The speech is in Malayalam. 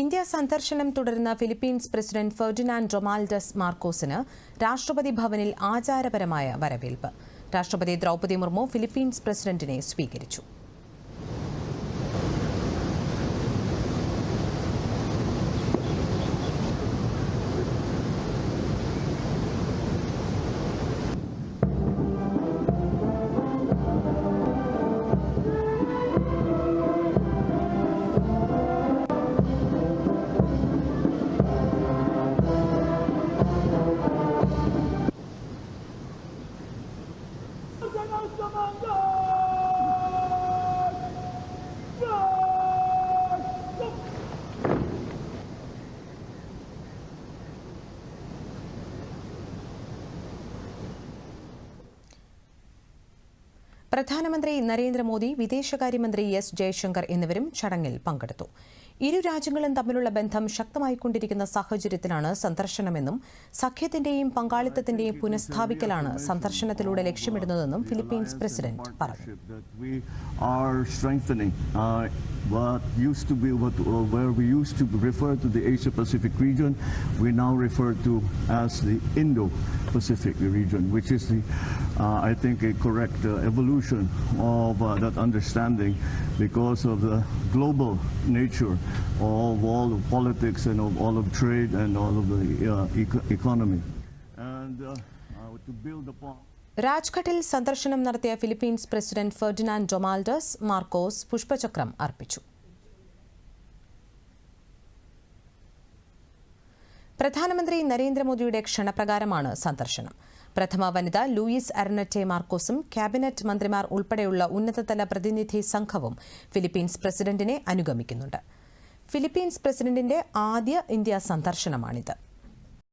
ഇന്ത്യ സന്ദർശനം തുടരുന്ന ഫിലിപ്പീൻസ് പ്രസിഡന്റ് ഫെർഡിനാൻഡ് റൊമാൽഡസ് മാർക്കോസിന് രാഷ്ട്രപതി ഭവനിൽ ആചാരപരമായ വരവേൽപ്പ്. രാഷ്ട്രപതി ദ്രൗപദി മുർമു ഫിലിപ്പീൻസ് പ്രസിഡന്റിനെ സ്വീകരിച്ചു. പ്രധാനമന്ത്രി നരേന്ദ്രമോദി വിദേശകാര്യമന്ത്രി എസ് ജയശങ്കർ എന്നിവരും ചടങ്ങിൽ പങ്കെടുത്തു. ഇരു രാജ്യങ്ങളും തമ്മിലുള്ള ബന്ധം ശക്തമായിക്കൊണ്ടിരിക്കുന്ന സാഹചര്യത്തിലാണ് സന്ദർശനമെന്നും സഖ്യത്തിന്റെയും പങ്കാളിത്തത്തിന്റെയും പുനഃസ്ഥാപിക്കലാണ് സന്ദർശനത്തിലൂടെ ലക്ഷ്യമിടുന്നതെന്നും ഫിലിപ്പീൻസ് പ്രസിഡന്റ് പറഞ്ഞു. Pacific region which is the uh, I think a correct uh, evolution of uh, that understanding because of the global nature of all of politics and of all of trade and all of the uh, eco- economy and uh, uh, to build upon രാജ്ഘട്ടിൽ സന്ദർശനം നടത്തിയ Philippines president Ferdinand Romualdez Marcos പുഷ്പചക്രം അർപ്പിച്ചു പ്രധാനമന്ത്രി നരേന്ദ്രമോദിയുടെ ക്ഷണപ്രകാരമാണ് സന്ദർശനം. പ്രഥമ വനിത ലൂയിസ് അരനറ്റെ മാർക്കോസും ക്യാബിനറ്റ് മന്ത്രിമാർ ഉൾപ്പെടെയുള്ള ഉന്നതതല പ്രതിനിധി സംഘവും ഫിലിപ്പീൻസ് പ്രസിഡന്റിനെ അനുഗമിക്കുന്നുണ്ട്. ഫിലിപ്പീൻസ് പ്രസിഡന്റിന്റെ ആദ്യ ഇന്ത്യ സന്ദർശനമാണിത്.